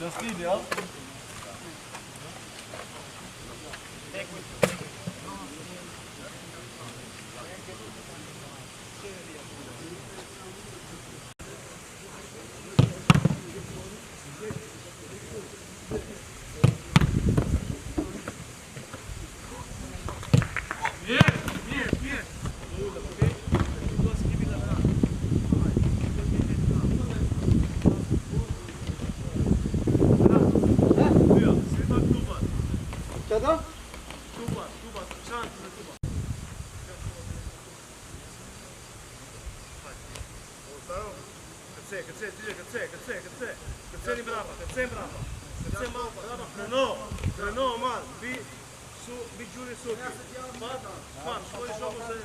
Das değil ya. Когда? Каце, каце, диже, каце, каце, каце. Каце ни браво, каце браво. Каце мало, браво. Крено, крено, ман. Би, su, bi giuri soki. Bak, bak, şöyle şöyle.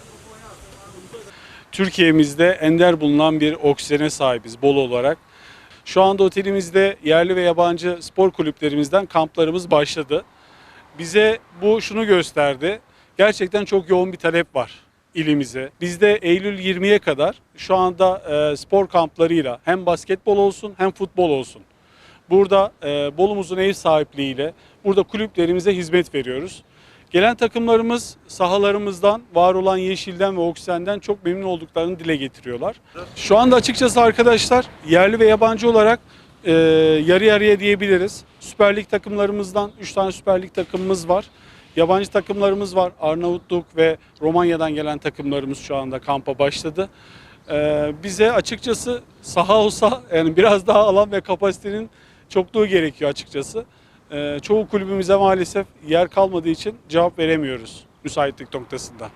Türkiye'mizde ender bulunan bir oksijene sahibiz bol olarak. Şu anda otelimizde yerli ve yabancı spor kulüplerimizden kamplarımız başladı. Bize bu şunu gösterdi. Gerçekten çok yoğun bir talep var ilimize. Bizde Eylül 20'ye kadar şu anda e, spor kamplarıyla hem basketbol olsun hem futbol olsun. Burada e, Bolumuzun ev sahipliğiyle burada kulüplerimize hizmet veriyoruz. Gelen takımlarımız sahalarımızdan, var olan yeşilden ve oksijenden çok memnun olduklarını dile getiriyorlar. Şu anda açıkçası arkadaşlar yerli ve yabancı olarak e, yarı yarıya diyebiliriz. Süper Lig takımlarımızdan 3 tane Süper Lig takımımız var. Yabancı takımlarımız var. Arnavutluk ve Romanya'dan gelen takımlarımız şu anda kampa başladı. E, bize açıkçası saha olsa yani biraz daha alan ve kapasitenin çokluğu gerekiyor açıkçası. Ee, çoğu kulübümüze maalesef yer kalmadığı için cevap veremiyoruz müsaitlik noktasında.